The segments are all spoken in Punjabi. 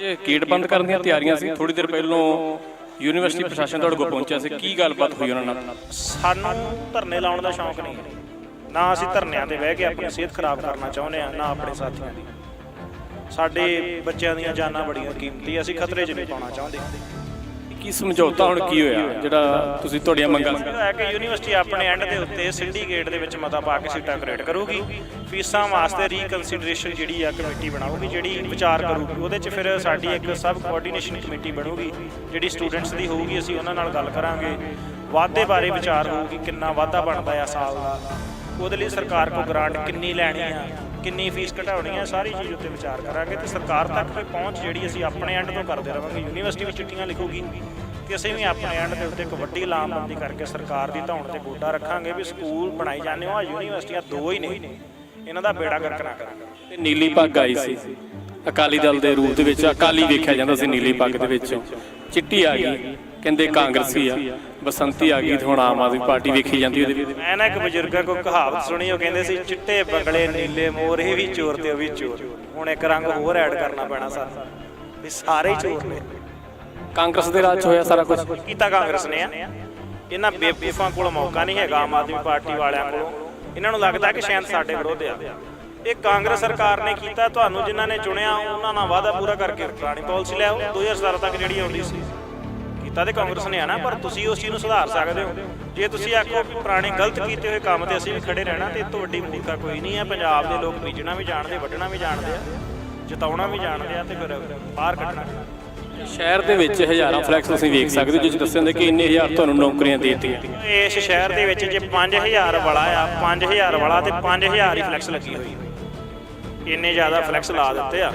ਅੱਜ ਗੇਟ ਬੰਦ ਕਰਨ ਦੀਆਂ ਤਿਆਰੀਆਂ ਸੀ। ਥੋੜੀ ਦੇਰ ਪਹਿਲਾਂ ਯੂਨੀਵਰਸਿਟੀ ਪ੍ਰਸ਼ਾਸਨ ਤੁਹਾਡੇ ਕੋਲ ਪਹੁੰਚਿਆ ਸੀ। ਕੀ ਗੱਲਬਾਤ ਹੋਈ ਉਹਨਾਂ ਨਾਲ? ਸਾਨੂੰ ਧਰਨੇ ਲਾਉਣ ਦਾ ਸ਼ੌਂਕ ਨਹੀਂ ਨਾ ਅਸੀਂ ਧਰਨਿਆਂ ਤੇ ਬਹਿ ਕੇ ਆਪਣੀ ਸਿਹਤ ਖਰਾਬ ਕਰਨਾ ਚਾਹੁੰਦੇ ਆ ਨਾ ਆਪਣੇ ਸਾਥੀਆਂ ਦੀ। ਸਾਡੇ ਬੱਚਿਆਂ ਦੀਆਂ ਜਾਨਾਂ ਬੜੀਆਂ ਕੀਮਤੀ, ਅਸੀਂ ਖਤਰੇ 'ਚ ਨਹੀਂ ਪਾਉਣਾ ਚਾਹੁੰਦੇ। ਕੀ ਸਮਝੌਤਾ ਹੁਣ ਕੀ ਹੋਇਆ? ਜਿਹੜਾ ਤੁਸੀਂ ਤੁਹਾਡੀਆਂ ਮੰਗਾਂ ਇਹ ਹੈ ਕਿ ਯੂਨੀਵਰਸਿਟੀ ਆਪਣੇ ਐਂਡ ਦੇ ਉੱਤੇ ਸਿੰਡੀਕੇਟ ਦੇ ਵਿੱਚ ਮਤਾ ਪਾ ਕੇ ਸੀਟਾਂ ਕ੍ਰੀਏਟ ਕਰੂਗੀ। ਫੀਸਾਂ ਵਾਸਤੇ ਰੀਕਨਸੀਡਰੇਸ਼ਨ ਜਿਹੜੀ ਆ ਕਮੇਟੀ ਬਣਾਊਗੀ ਜਿਹੜੀ ਵਿਚਾਰ ਕਰੂਗੀ। ਉਹਦੇ 'ਚ ਫਿਰ ਸਾਡੀ ਇੱਕ ਸਬ ਕੋਆਰਡੀਨੇਸ਼ਨ ਕਮੇਟੀ ਬਣੂਗੀ। ਜਿਹੜੀ ਸਟੂਡੈਂਟਸ ਦੀ ਹੋਊਗੀ ਅਸੀਂ ਉਹਨਾਂ ਨਾਲ ਗੱਲ ਕਰਾਂਗੇ। ਵਾਅਦੇ ਬਾਰੇ ਵਿਚਾਰ ਹੋਊਗੀ ਕਿੰਨਾ ਵਾਅਦਾ ਬਣਦਾ ਆ ਸਾਲ ਦਾ। ਉਹਦੇ ਲਈ ਸਰਕਾਰ ਕੋ ਗ੍ਰਾਂਟ ਕਿੰਨੀ ਲੈਣੀ ਆ? ਕਿੰਨੀ ਫੀਸ ਘਟਾਉਣੀ ਆ, ਸਾਰੀ ਚੀਜ਼ ਉੱਤੇ ਵਿਚਾਰ ਕਰਾਂਗੇ ਤੇ ਸਰਕਾਰ ਤੱਕ ਵੀ ਪਹੁੰਚ ਜਿਹੜੀ ਅਸੀਂ ਆਪਣੇ ਐਂਡ ਤੋਂ ਕਰਦੇ ਰਵਾਂਗੇ। ਯੂਨੀਵਰਸਿਟੀ ਵੀ ਚਿੱਠੀਆਂ ਲਿਖੂਗੀ ਤੇ ਅਸੀਂ ਵੀ ਆਪਣੇ ਐਂਡ ਦੇ ਉੱਤੇ ਇੱਕ ਵੱਡੀ ਲਾਮਬੰਦੀ ਕਰਕੇ ਸਰਕਾਰ ਦੀ ਧੌਣ ਤੇ ਗੋਡਾ ਰੱਖਾਂਗੇ ਵੀ ਸਕੂਲ ਬਣਾਈ ਜਾਂਦੇ ਹੋ, ਆ ਯੂਨੀਵਰਸਿਟੀਆਂ ਦੋ ਹੀ ਨੇ। ਇਹਨਾਂ ਦਾ ਬੇੜਾ ਗਰਕ ਨਾ ਕਰਾਂਗੇ ਤੇ ਨੀਲੀ ਪੱਗ ਆਈ ਸੀ। ਅਕਾਲੀ ਦਲ ਦੇ ਰੂਪ ਦੇ ਵਿੱਚ ਅਕਾਲੀ ਵੇਖਿਆ ਜਾਂਦਾ ਸੀ ਨੀਲੀ ਪੱਗ ਦੇ ਵਿੱਚ। ਚਿੱਟੀ ਆ ਗਈ, ਕਹਿੰਦੇ ਕਾਂਗਰਸੀ ਆ। ਬਸੰਤੀ ਆ ਗਈ ਤੇ ਹੁਣ ਆਮ ਆਦਮੀ ਪਾਰਟੀ ਵੇਖੀ ਜਾਂਦੀ ਉਹਦੇ ਵਿੱਚ। ਮੈਂ ਨਾ ਇੱਕ ਬਜ਼ੁਰਗਾਂ ਕੋ ਕਹਾਵਤ ਸੁਣੀ ਉਹ ਕਹਿੰਦੇ ਸੀ ਚਿੱਟੇ ਬੰਗਲੇ ਨੀਲੇ ਮੋਰ ਇਹ ਵੀ ਚੋਰ ਤੇ ਉਹ ਵੀ ਚੋਰ। ਹੁਣ ਇੱਕ ਰੰਗ ਹੋਰ ਐਡ ਕਰਨਾ ਪੈਣਾ ਸਾਨੂੰ। ਵੀ ਸਾਰੇ ਹੀ ਚੋਰ ਨੇ। ਕਾਂਗਰਸ ਦੇ ਰਾਜ 'ਚ ਹੋਇਆ ਸਾਰਾ ਕੁਝ ਕੀਤਾ ਕਾਂਗਰਸ ਨੇ ਆ? ਇਹਨਾਂ ਬੇਵਕੂਫਾਂ ਕੋਲ ਮੌਕਾ ਨਹੀਂ ਹੈਗਾ ਆਮ ਆਦਮੀ ਪਾਰਟੀ ਵਾਲਿਆਂ ਕੋਲ। ਇਹਨਾਂ ਨੂੰ ਲੱਗਦਾ ਕਿ ਸ਼ਾਇਦ ਸਾਡੇ ਵਿਰੋਧ ਆ। ਇਹ ਕਾਂਗਰਸ ਸਰਕਾਰ ਨੇ ਕੀਤਾ ਤੁਹਾਨੂੰ ਜਿਨ੍ਹਾਂ ਨੇ ਚੁਣਿਆ ਉਹਨਾਂ ਨਾਲ ਵਾਅਦਾ ਪੂਰਾ ਕਰਕੇ ਪੁਰਾਣੀ ਪਾਲਿਸੀ ਲੈ ਆਓ 2017 ਤੱਕ ਜਿਹੜੀ ਆਉਂਦੀ ਸੀ। ਕੀਤਾ ਤੇ ਕਾਂਗਰਸ ਨੇ ਆ ਨਾ ਪਰ ਤੁਸੀਂ ਉਸ ਚੀਜ਼ ਨੂੰ ਸੁਧਾਰ ਸਕਦੇ ਹੋ। ਜੇ ਤੁਸੀਂ ਆਖੋ ਕਿ ਪੁਰਾਣੇ ਗਲਤ ਕੀਤੇ ਹੋਏ ਕੰਮ ਤੇ ਅਸੀਂ ਵੀ ਖੜੇ ਰਹਿਣਾ ਤੇ ਤੋਂ ਵੱਡੀ ਮੂਰਖਾ ਕੋਈ ਨਹੀਂ ਹੈ। ਪੰਜਾਬ ਦੇ ਲੋਕ ਬੀਜਣਾ ਵੀ ਜਾਣਦੇ ਵੱਢਣਾ ਵੀ ਜਾਣਦੇ ਆ ਜਿਤਾਉਣਾ ਵੀ ਜਾਣਦੇ ਆ ਤੇ ਫਿਰ ਬਾਹਰ ਕੱਢਣਾ। ਸ਼ਹਿਰ ਦੇ ਵਿੱਚ ਹਜ਼ਾਰਾਂ ਫਲੈਕਸ ਤੁਸੀਂ ਵੇਖ ਸਕਦੇ ਹੋ ਜਿਸ ਜਾਂਦਾ ਕਿ ਇੰਨੇ ਹਜ਼ਾਰ ਤੁਹਾਨੂੰ ਨੌਕਰੀਆਂ ਦੇ ਦਿੱਤੀਆਂ। ਇਸ ਸ਼ਹਿਰ ਦੇ ਵਿੱਚ ਜੇ 5000 ਵਾਲਾ ਆ 5000 ਵਾਲਾ ਤੇ 5000 ਹੀ ਫਲੈਕਸ ਲੱਗੀ ਹੋਈ। ਇੰਨੇ ਜ਼ਿਆਦਾ ਫਲੈਕਸ ਲਾ ਦਿੱਤੇ ਆ।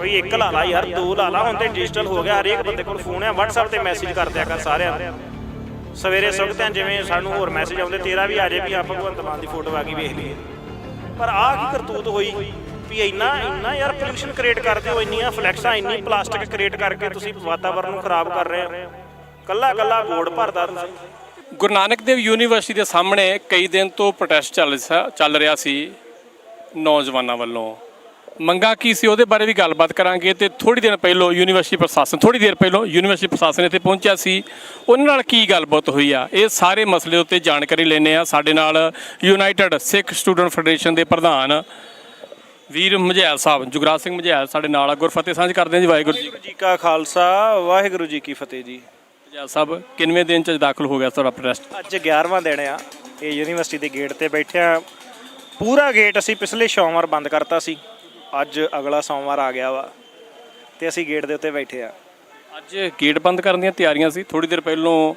ਕੋਈ ਇੱਕ ਲਾ ਲਾ ਯਾਰ, ਦੋ ਲਾ ਲਾ, ਹੁਣ ਤੇ ਡਿਜੀਟਲ ਹੋ ਗਿਆ, ਹਰੇਕ ਬੰਦੇ ਕੋਲ ਫੋਨ ਆ, WhatsApp ਤੇ ਮੈਸੇਜ ਕਰ ਦਿਆ ਕਰ ਸਾਰਿਆਂ ਨੂੰ। ਸਵੇਰੇ ਸੁਖਤਿਆਂ ਜਿਵੇਂ ਸਾਨੂੰ ਹੋਰ ਮੈਸੇਜ ਆਉਂਦੇ, ਤੇਰਾ ਵੀ ਆ ਜੇ ਵੀ ਆਪਾਂ ਭਗਵੰਤ ਮਾਨ ਦੀ ਫੋਟੋ ਆ ਗਈ, ਵੇਖ ਲਈਏ। ਪਰ ਆਹ ਕੀ ਕਰਤੂਤ ਹੋਈ ਵੀ ਇੰਨਾ ਇੰਨਾ ਯਾਰ ਪੋਲੂਸ਼ਨ ਕ੍ਰੀਏਟ ਕਰਦੇ ਹੋ, ਇੰਨੀਆਂ ਫਲੈਕਸਾਂ ਇੰਨੀ ਪਲਾਸਟਿਕ ਕ੍ਰੀਏਟ ਕਰਕੇ ਤੁਸੀਂ ਵਾਤਾਵਰਣ ਨੂੰ ਖਰਾਬ ਕਰ ਰਹੇ ਹੋ। ਕੱਲਾ ਕੱਲਾ ਗੋੜ ਭਰਦਾ ਤੁਸੀਂ। ਗੁਰੂ ਨਾਨਕ ਦੇਵ ਯੂਨੀਵਰਸਿਟੀ ਦੇ ਸਾਹਮਣੇ ਕਈ ਦਿਨ ਤੋਂ ਪ੍ਰੋਟੈਸਟ ਚੱਲ ਰਿਹਾ ਚੱਲ ਰਿਹਾ ਸੀ ਨੌਜਵਾਨਾਂ ਵੱਲੋਂ। ਮੰਗਾ ਕੀ ਸੀ ਉਹਦੇ ਬਾਰੇ ਵੀ ਗੱਲਬਾਤ ਕਰਾਂਗੇ ਤੇ ਥੋੜੀ ਦਿਨ ਪਹਿਲਾਂ ਯੂਨੀਵਰਸਿਟੀ ਪ੍ਰਸ਼ਾਸਨ ਥੋੜੀ ਦੇਰ ਪਹਿਲਾਂ ਯੂਨੀਵਰਸਿਟੀ ਪ੍ਰਸ਼ਾਸਨ ਇੱਥੇ ਪਹੁੰਚਿਆ ਸੀ। ਉਹਨਾਂ ਨਾਲ ਕੀ ਗੱਲਬਾਤ ਹੋਈ ਆ? ਇਹ ਸਾਰੇ ਮਸਲੇ ਉੱਤੇ ਜਾਣਕਾਰੀ ਲੈਣੇ ਆ। ਸਾਡੇ ਨਾਲ ਯੂਨਾਈਟਿਡ ਸਿੱਖ ਸਟੂਡੈਂਟ ਫੈਡਰੇਸ਼ਨ ਦੇ ਪ੍ਰਧਾਨ ਵੀਰ ਮਝੈਲ ਸਾਹਿਬ ਜੁਗਰਾਜ ਸਿੰਘ ਮਝੈਲ ਸਾਡੇ ਨਾਲ ਆ। ਗੁਰਫਤਿਹ ਸਾਂਝ ਕਰਦੇ ਹਾਂ ਜੀ ਵਾਹਿਗੁਰੂ ਜੀ। ਜੀ ਕਾ ਖਾਲਸਾ ਵਾਹਿਗੁਰੂ ਜੀ ਕੀ ਫਤਿਹ ਜੀ। ਮਝੈਲ ਸਾਹਿਬ ਕਿੰਨਵੇਂ ਦਿਨ ਚ ਦਾਖਲ ਹੋ ਗਿਆ ਤੁਹਾਡਾ ਪ੍ਰੋਟੈਸਟ? ਅੱਜ 11ਵਾਂ ਦਿਨ ਆ। ਇਹ ਯੂਨੀਵਰਸਿਟੀ ਦੇ ਗੇਟ ਤੇ ਬੈਠੇ ਆ ਪੂਰਾ ਗੇਟ ਅਸੀਂ ਪਿਛਲੇ ਸੋਮਵਾਰ ਬੰਦ ਕਰਤਾ ਸੀ। ਅੱਜ ਅਗਲਾ ਸੋਮਵਾਰ ਆ ਗਿਆ ਵਾ ਤੇ ਅਸੀਂ ਗੇਟ ਦੇ ਉੱਤੇ ਬੈਠੇ ਆ। ਅੱਜ ਗੇਟ ਬੰਦ ਕਰਨ ਦੀਆਂ ਤਿਆਰੀਆਂ ਸੀ। ਥੋੜੀ ਦੇਰ ਪਹਿਲਾਂ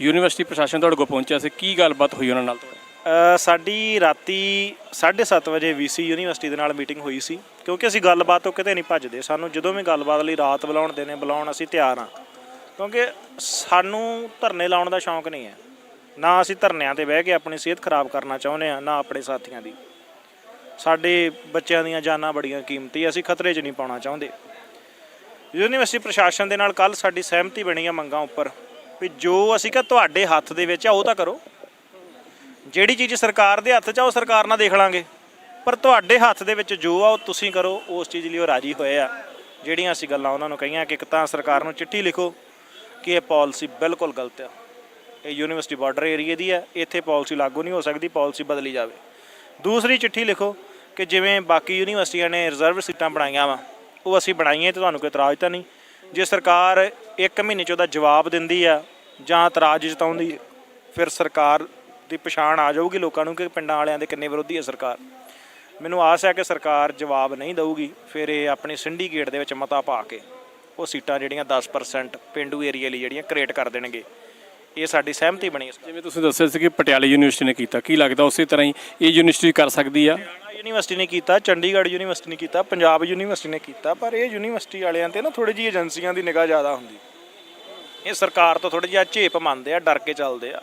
ਯੂਨੀਵਰਸਿਟੀ ਪ੍ਰਸ਼ਾਸਨ ਤੁਹਾਡੇ ਕੋਲ ਪਹੁੰਚਿਆ ਸੀ। ਕੀ ਗੱਲਬਾਤ ਹੋਈ ਉਹਨਾਂ ਨਾਲ? ਤੁਹਾਡੀ ਅ, ਸਾਡੀ ਰਾਤੀ 7:30 ਵਜੇ ਵੀਸੀ ਯੂਨੀਵਰਸਿਟੀ ਦੇ ਨਾਲ ਮੀਟਿੰਗ ਹੋਈ ਸੀ ਕਿਉਂਕਿ ਅਸੀਂ ਗੱਲਬਾਤ ਤੋਂ ਕਿਤੇ ਨਹੀਂ ਭੱਜਦੇ। ਸਾਨੂੰ ਜਦੋਂ ਵੀ ਗੱਲਬਾਤ ਲਈ ਰਾਤ ਬੁਲਾਉਣ ਦੇ ਨੇ ਬੁਲਾਉਣ ਅਸੀਂ ਤਿਆਰ ਹਾਂ। ਕਿਉਂਕਿ ਸਾਨੂੰ ਧਰਨੇ ਲਾਉਣ ਦਾ ਸ਼ੌਂਕ ਨਹੀਂ ਹੈ। ਨਾ ਅਸੀਂ ਧਰਨਿਆਂ ਤੇ ਬਹਿ ਕੇ ਆਪਣੀ ਸਿਹਤ ਖਰਾਬ ਕਰਨਾ ਚਾਹੁੰਦੇ ਆ ਨਾ ਆਪਣੇ ਸਾਥੀਆਂ ਦੀ। ਸਾਡੇ ਬੱਚਿਆਂ ਦੀਆਂ ਜਾਨਾਂ ਬੜੀਆਂ ਕੀਮਤੀ ਅਸੀਂ ਖਤਰੇ 'ਚ ਨਹੀਂ ਪਾਉਣਾ ਚਾਹੁੰਦੇ। ਯੂਨੀਵਰਸਿਟੀ ਪ੍ਰਸ਼ਾਸਨ ਦੇ ਨਾਲ ਕੱਲ ਸਾਡੀ ਸਹਿਮਤੀ ਬਣੀ ਆ ਮੰਗਾਂ ਉੱਪਰ ਵੀ ਜੋ ਅਸੀਂ ਕਿਹਾ ਤੁਹਾਡੇ ਹੱਥ ਦੇ ਵਿੱਚ ਆ, ਉਹ ਤਾਂ ਕਰੋ। ਜਿਹੜੀ ਚੀਜ਼ ਸਰਕਾਰ ਦੇ ਹੱਥ 'ਚ ਆ, ਉਹ ਸਰਕਾਰ ਨਾਲ ਦੇਖ ਲਾਂਗੇ। ਪਰ ਤੁਹਾਡੇ ਹੱਥ ਦੇ ਵਿੱਚ ਜੋ ਆ, ਉਹ ਤੁਸੀਂ ਕਰੋ, ਉਸ ਚੀਜ਼ ਲਈ ਉਹ ਰਾਜੀ ਹੋਏ ਆ। ਜਿਹੜੀਆਂ ਅਸੀਂ ਗੱਲਾਂ ਉਹਨਾਂ ਨੂੰ ਕਹੀਆਂ ਕਿ ਇੱਕ ਤਾਂ ਸਰਕਾਰ ਨੂੰ ਚਿੱਠੀ ਲਿਖੋ ਕਿ ਇਹ ਪਾਲਿਸੀ ਬਿਲਕੁਲ ਗਲਤ ਆ। ਇਹ ਯੂਨੀਵਰਸਿਟੀ ਬਾਰਡਰ ਏਰੀਆ ਦੀ ਹੈ ਇੱਥੇ ਪਾਲਿਸੀ ਲਾਗੂ ਨਹੀਂ ਹੋ ਸਕਦੀ, ਪਾਲਿਸੀ ਬਦਲੀ ਜਾਵੇ। ਦੂਸਰੀ ਚਿੱਠੀ ਲਿਖੋ ਕਿ ਜਿਵੇਂ ਬਾਕੀ ਯੂਨੀਵਰਸਿਟੀਆਂ ਨੇ ਰਿਜ਼ਰਵ ਸੀਟਾਂ ਬਣਾਈਆਂ ਵਾ, ਉਹ ਅਸੀਂ ਬਣਾਈਏ ਤੇ ਤੁਹਾਨੂੰ ਕੋਈ ਇਤਰਾਜ਼ ਤਾਂ ਨਹੀਂ। ਜੇ ਸਰਕਾਰ ਇੱਕ ਮਹੀਨੇ ਚ ਉਹਦਾ ਜਵਾਬ ਦਿੰਦੀ ਆ ਜਾਂ ਇਤਰਾਜ਼ ਜਤਾਉਂਦੀ, ਫਿਰ ਸਰਕਾਰ ਦੀ ਪਛਾਣ ਆ ਜਾਊਗੀ ਲੋਕਾਂ ਨੂੰ ਕਿ ਪਿੰਡਾਂ ਵਾਲਿਆਂ ਦੇ ਕਿੰਨੇ ਵਿਰੋਧੀ ਹੈ ਸਰਕਾਰ। ਮੈਨੂੰ ਆਸ ਹੈ ਕਿ ਸਰਕਾਰ ਜਵਾਬ ਨਹੀਂ ਦੇਊਗੀ, ਫਿਰ ਇਹ ਆਪਣੀ ਸਿੰਡੀਕੇਟ ਦੇ ਵਿੱਚ ਮਤਾ ਪਾ ਕੇ ਉਹ ਸੀਟਾਂ ਜਿਹੜੀਆਂ 10% ਪਿੰਡੂ ਏਰੀਆ ਲਈ ਜਿਹੜੀਆਂ ਕ੍ਰੀਏਟ ਕਰ ਦੇਣਗੇ। ਇਹ ਸਾਡੀ ਸਹਿਮਤੀ ਬਣੀ ਇਸ ਜਿਵੇਂ ਤੁਸੀਂ ਦੱਸਿਆ ਸੀ ਕਿ ਪਟਿਆਲੇ ਯੂਨੀਵਰਸਿਟੀ ਨੇ ਕੀਤਾ ਕੀ ਲੱਗਦਾ ਉਸੇ ਤਰ੍ਹਾਂ ਹੀ ਇਹ ਯੂਨੀਵਰਸਿਟੀ ਕਰ ਸਕਦੀ ਆ? ਯੂਨੀਵਰਸਿਟੀ ਨੇ ਕੀਤਾ ਚੰਡੀਗੜ੍ਹ ਯੂਨੀਵਰਸਿਟੀ ਨੇ ਕੀਤਾ ਪੰਜਾਬ ਯੂਨੀਵਰਸਿਟੀ ਨੇ ਕੀਤਾ ਪਰ ਇਹ ਯੂਨੀਵਰਸਿਟੀ ਵਾਲਿਆਂ ਤੇ ਨਾ ਥੋੜੀ ਜਿਹੀ ਏਜੰਸੀਆਂ ਦੀ ਨਿਗਾਹ ਜ਼ਿਆਦਾ ਹੁੰਦੀ। ਇਹ ਸਰਕਾਰ ਤੋਂ ਥੋੜੀ ਜਿਹਾ ਝੇਪ ਮੰਨਦੇ ਆ ਡਰ ਕੇ ਚੱਲਦੇ ਆ।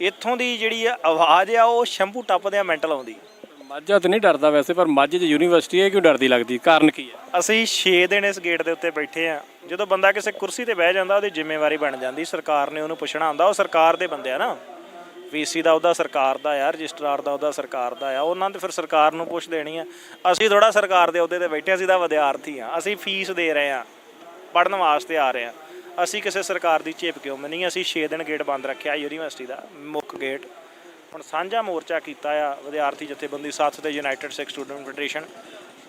ਇੱਥੋਂ ਦੀ ਜਿਹੜੀ ਆ ਆਵਾਜ਼ ਆ ਉਹ ਸ਼ੰਭੂ ਟੱਪਦੇ ਆ ਮੈਂਟਲ ਆਉਂਦੀ ਮਾਝਾ ਤਾਂ ਨਹੀਂ ਡਰਦਾ ਵੈਸੇ ਪਰ ਮਾਝੇ 'ਚ ਯੂਨੀਵਰਸਿਟੀ ਹੈ ਕਿਉਂ ਡਰਦੀ ਲੱਗਦੀ? ਕਾਰਨ ਕੀ ਹੈ? ਅਸੀਂ 6 ਦਿਨ ਇਸ ਗੇਟ ਦੇ ਉੱਤੇ ਬੈਠੇ ਆ ਜਦੋਂ ਬੰਦਾ ਕਿਸੇ ਕੁਰਸੀ ਤੇ ਬਹਿ ਜਾਂਦਾ ਉਹਦੀ ਜ਼ਿੰਮੇਵਾਰੀ ਬਣ ਜਾਂਦੀ। ਸਰਕਾਰ ਨੇ ਉਹਨੂੰ ਪੁੱਛਣਾ ਹੁੰਦਾ ਉਹ ਸਰਕਾਰ ਦੇ ਬੰਦੇ ਆ ਨਾ। ਵੀਸੀ ਦਾ ਉਹਦਾ ਸਰਕਾਰ ਦਾ ਆ ਰਜਿਸਟਰਾਰ ਦਾ ਉਹਦਾ ਸਰਕਾਰ ਦਾ ਆ। ਉਹਨਾਂ ਤੇ ਫਿਰ ਸਰਕਾਰ ਨੂੰ ਪੁੱਛ ਦੇਣੀ ਆ। ਅਸੀਂ ਥੋੜਾ ਸਰਕਾਰ ਦੇ ਅਹੁਦੇ ਤੇ ਬੈਠੇ ਹਾਂ, ਅਸੀਂ ਤਾਂ ਵਿਦਿਆਰਥੀ ਆ ਅਸੀਂ ਫੀਸ ਦੇ ਰਹੇ ਆ ਪੜਨ ਵਾਸਤੇ ਆ ਰਹੇ ਆ ਅਸੀਂ ਕਿਸੇ ਸਰਕਾਰ ਦੀ ਚੇਪ ਕਿਉਂ ਮੰਨੀ ਅਸੀਂ 6 ਦਿਨ ਗੇਟ ਬੰਦ ਰੱਖਿਆ ਯੂਨੀਵਰਸਿਟੀ ਦਾ ਮੁੱਖ ਗੇਟ ਹੁਣ ਸਾਂਝਾ ਮੋਰਚਾ ਕੀਤਾ ਆ ਵਿਦਿਆਰਥੀ ਜਥੇਬੰਦੀ ਸਾਥ ਤੇ ਯੂਨਾਈਟਿਡ ਸਿੱਖ ਸਟੂਡੈਂਟ ਫੈਡਰੇਸ਼ਨ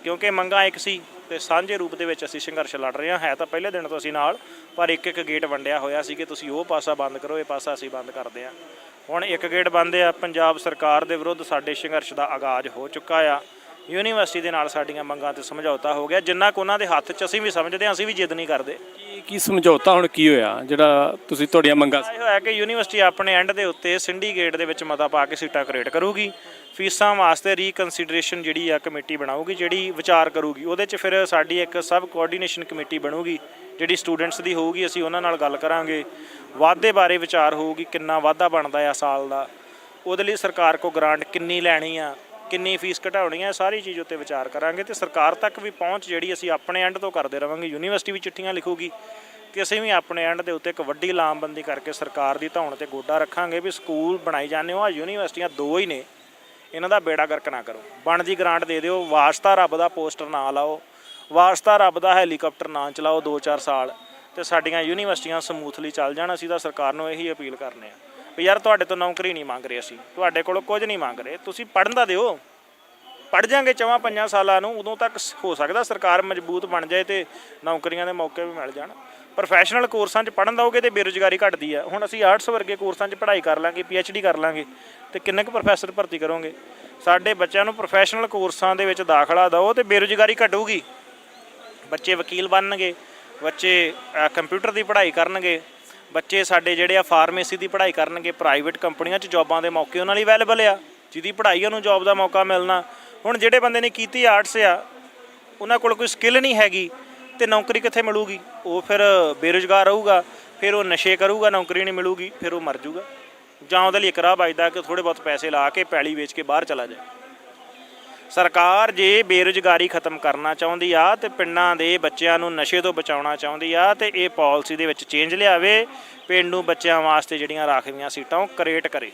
ਕਿਉਂਕਿ ਮੰਗਾਂ ਇੱਕ ਸੀ ਤੇ ਸਾਂਝੇ ਰੂਪ ਦੇ ਵਿੱਚ ਅਸੀਂ ਸੰਘਰਸ਼ ਲੜ ਰਹੇ ਹਾਂ। ਹੈ ਤਾਂ ਪਹਿਲੇ ਦਿਨ ਤੋਂ ਅਸੀਂ ਨਾਲ, ਪਰ ਇੱਕ ਇੱਕ ਗੇਟ ਵੰਡਿਆ ਹੋਇਆ ਸੀ ਕਿ ਤੁਸੀਂ ਉਹ ਪਾਸਾ ਬੰਦ ਕਰੋ, ਇਹ ਪਾਸਾ ਅਸੀਂ ਬੰਦ ਕਰਦੇ ਹਾਂ। ਹੁਣ ਇੱਕ ਗੇਟ ਬੰਦ ਆ, ਪੰਜਾਬ ਸਰਕਾਰ ਦੇ ਵਿਰੁੱਧ ਸਾਡੇ ਸੰਘਰਸ਼ ਦਾ ਆਗਾਜ਼ ਹੋ ਚੁੱਕਾ ਆ। ਯੂਨੀਵਰਸਿਟੀ ਦੇ ਨਾਲ ਸਾਡੀਆਂ ਮੰਗਾਂ ਤੇ ਸਮਝੌਤਾ ਹੋ ਗਿਆ। ਜਿੰਨਾ ਕੁ ਉਹਨਾਂ ਦੇ ਹੱਥ 'ਚ ਅਸੀਂ ਵੀ ਸਮਝਦੇ ਹਾਂ ਅਸੀਂ ਵੀ ਜਿੱਦ ਨਹੀਂ ਕਰਦੇ। ਕੀ ਕੀ ਸਮਝੌਤਾ ਹੁਣ ਕੀ ਹੋਇਆ? ਜਿਹੜਾ ਤੁਸੀਂ ਤੁਹਾਡੀਆਂ ਮੰਗਾਂ ਇਹ ਹੋਇਆ ਕਿ ਯੂਨੀਵਰਸਿਟੀ ਆਪਣੇ ਐਂਡ ਦੇ ਉੱਤੇ ਸਿੰਡੀਕੇਟ ਦੇ ਵਿੱਚ ਮਤਾ ਪਾ ਕੇ ਸੀਟਾਂ ਕ੍ਰੀਏਟ ਕਰੂਗੀ। ਫੀਸਾਂ ਵਾਸਤੇ ਰੀਕਨਸੀਡਰੇਸ਼ਨ ਜਿਹੜੀ ਆ ਕਮੇਟੀ ਬਣਾਊਗੀ ਜਿਹੜੀ ਵਿਚਾਰ ਕਰੂਗੀ। ਉਹਦੇ 'ਚ ਫਿਰ ਸਾਡੀ ਇੱਕ ਸਬ ਕੋਆਰਡੀਨੇਸ਼ਨ ਕਮੇਟੀ ਬਣੂਗੀ ਜਿਹੜੀ ਸਟੂਡੈਂਟਸ ਦੀ ਹੋਊਗੀ ਅਸੀਂ ਉਹਨਾਂ ਨਾਲ ਗੱਲ ਕਰਾਂਗੇ। ਵਾਅਦੇ ਬਾਰੇ ਵਿਚਾਰ ਹੋਊਗੀ ਕਿੰਨਾ ਵਾਅਦਾ ਬਣਦਾ ਆ ਸਾਲ ਦਾ। ਉਹਦੇ ਲਈ ਸਰਕਾਰ ਕੋ ਗ੍ਰਾਂਟ ਕਿੰਨੀ ਲੈਣੀ ਆ? ਕਿੰਨੀ ਫੀਸ ਘਟਾਉਣੀ ਹੈ, ਸਾਰੀ ਚੀਜ਼ ਉੱਤੇ ਵਿਚਾਰ ਕਰਾਂਗੇ ਤੇ ਸਰਕਾਰ ਤੱਕ ਵੀ ਪਹੁੰਚ ਜਿਹੜੀ ਅਸੀਂ ਆਪਣੇ ਐਂਡ ਤੋਂ ਕਰਦੇ ਰਵਾਂਗੇ। ਯੂਨੀਵਰਸਿਟੀ ਵੀ ਚਿੱਠੀਆਂ ਲਿਖੂਗੀ ਕਿ ਅਸੀਂ ਵੀ ਆਪਣੇ ਐਂਡ ਦੇ ਉੱਤੇ ਇੱਕ ਵੱਡੀ ਲਾਮਬੰਦੀ ਕਰਕੇ ਸਰਕਾਰ ਦੀ ਧੌਣ ਤੇ ਗੋਡਾ ਰੱਖਾਂਗੇ ਵੀ ਸਕੂਲ ਬਣਾਈ ਜਾਂਦੇ ਹੋ ਆ ਯੂਨੀਵਰਸਿਟੀਆਂ ਦੋ ਹੀ ਨੇ, ਇਹਨਾਂ ਦਾ ਬੇੜਾ ਗਰਕ ਨਾ ਕਰੋ। ਬਣਦੀ ਗ੍ਰਾਂਟ ਦੇ ਦਿਓ ਵਾਸਤਾ ਰੱਬ ਦਾ ਪੋਸਟਰ ਨਾ ਲਾਓ ਵਾਸਤਾ ਰੱਬ ਦਾ ਹੈਲੀਕਾਪਟਰ ਨਾ ਚਲਾਓ 2-4 ਸਾਲ ਤੇ ਸਾਡੀਆਂ ਯੂਨੀਵਰਸਿਟੀਆਂ ਸਮੂਥਲੀ ਚੱਲ ਜਾਣ, ਅਸੀਂ ਤਾਂ ਸਰਕਾਰ ਨੂੰ ਇਹੀ ਅਪੀਲ ਕਰਨੇ ਆ। ਵੀ ਯਾਰ ਤੁਹਾਡੇ ਤੋਂ ਨੌਕਰੀ ਨਹੀਂ ਮੰਗ ਰਹੇ ਅਸੀਂ, ਤੁਹਾਡੇ ਕੋਲੋਂ ਕੁਝ ਨਹੀਂ ਮੰਗ ਰਹੇ, ਤੁਸੀਂ ਪੜ੍ਹਨ ਦਾ ਦਿਓ। ਪੜ ਜਾਾਂਗੇ ਚਵਾਂ ਪੰਜਾਂ ਸਾਲਾਂ ਨੂੰ, ਉਦੋਂ ਤੱਕ ਹੋ ਸਕਦਾ ਸਰਕਾਰ ਮਜ਼ਬੂਤ ਬਣ ਜਾਏ ਤੇ ਨੌਕਰੀਆਂ ਦੇ ਮੌਕੇ ਵੀ ਮਿਲ ਜਾਣ। ਪ੍ਰੋਫੈਸ਼ਨਲ ਕੋਰਸਾਂ 'ਚ ਪੜਨ ਦੋਗੇ ਤੇ ਬੇਰੁਜ਼ਗਾਰੀ ਘਟਦੀ ਆ। ਹੁਣ ਅਸੀਂ ਆਰਟਸ ਵਰਗੇ ਕੋਰਸਾਂ 'ਚ ਪੜ੍ਹਾਈ ਕਰ ਲਾਂਗੇ ਡੀ ਕਰ ਲਾਂਗੇ ਤੇ ਕਿੰਨੇ ਕੁ ਪ੍ਰੋਫੈਸਰ ਭਰਤੀ ਕਰੋਗੇ? ਸਾਡੇ ਬੱਚਿਆਂ ਨੂੰ ਪ੍ਰੋਫੈਸ਼ਨਲ ਕੋਰਸਾਂ ਦੇ ਵਿੱਚ ਦਾਖਲਾ ਦਿਓ ਤੇ ਬੇਰੁਜ਼ਗਾਰੀ ਘਟੂਗੀ। ਬੱਚੇ ਵਕੀਲ ਬਣਨਗੇ, ਬੱਚੇ ਕੰਪਿਊਟਰ ਦੀ ਪੜ੍ਹਾਈ ਕਰਨਗੇ ਬੱਚੇ ਸਾਡੇ ਜਿਹੜੇ ਆ ਫਾਰਮੇਸੀ ਦੀ ਪੜ੍ਹਾਈ ਕਰਨਗੇ ਪ੍ਰਾਈਵੇਟ ਕੰਪਨੀਆਂ 'ਚ ਜੌਬਾਂ ਦੇ ਮੌਕੇ ਉਹਨਾਂ ਲਈ ਅਵੇਲੇਬਲ ਆ, ਜਿਹਦੀ ਪੜ੍ਹਾਈ ਉਹਨੂੰ ਜੌਬ ਦਾ ਮੌਕਾ ਮਿਲਣਾ। ਹੁਣ ਜਿਹੜੇ ਬੰਦੇ ਨੇ ਕੀਤੀ ਆਰਟਸ ਆ, ਉਹਨਾਂ ਕੋਲ ਕੋਈ ਸਕਿੱਲ ਨਹੀਂ ਹੈਗੀ ਤੇ ਨੌਕਰੀ ਕਿੱਥੇ ਮਿਲੂਗੀ? ਉਹ ਫਿਰ ਬੇਰੁਜ਼ਗਾਰ ਰਹੂਗਾ, ਫਿਰ ਉਹ ਨਸ਼ੇ ਕਰੂਗਾ, ਨੌਕਰੀ ਨਹੀਂ ਮਿਲੂਗੀ, ਫਿਰ ਉਹ ਮਰ ਜਾਊਗਾ ਜਾਂ ਉਹਦੇ ਲਈ ਇੱਕ ਰਾਹ ਬਚਦਾ ਕਿ ਥੋੜੇ ਬਹੁਤ ਪੈਸੇ ਲਾ ਕੇ ਪੈਲੀ ਵੇਚ ਕੇ ਬਾਹਰ ਚਲਾ ਜਾਏ। ਸਰਕਾਰ ਜੇ ਬੇਰੁਜ਼ਗਾਰੀ ਖਤਮ ਕਰਨਾ ਚਾਹੁੰਦੀ ਆ ਤੇ ਪਿੰਡਾਂ ਦੇ ਬੱਚਿਆਂ ਨੂੰ ਨਸ਼ੇ ਤੋਂ ਬਚਾਉਣਾ ਚਾਹੁੰਦੀ ਆ ਤੇ ਇਹ ਪਾਲਿਸੀ ਦੇ ਵਿੱਚ ਚੇਂਜ ਲਿਆਵੇ, ਪਿੰਡੂ ਬੱਚਿਆਂ ਵਾਸਤੇ ਜਿਹੜੀਆਂ ਰਾਖਵੀਆਂ ਸੀਟਾਂ ਉਹ ਕ੍ਰੀਏਟ ਕਰੇ।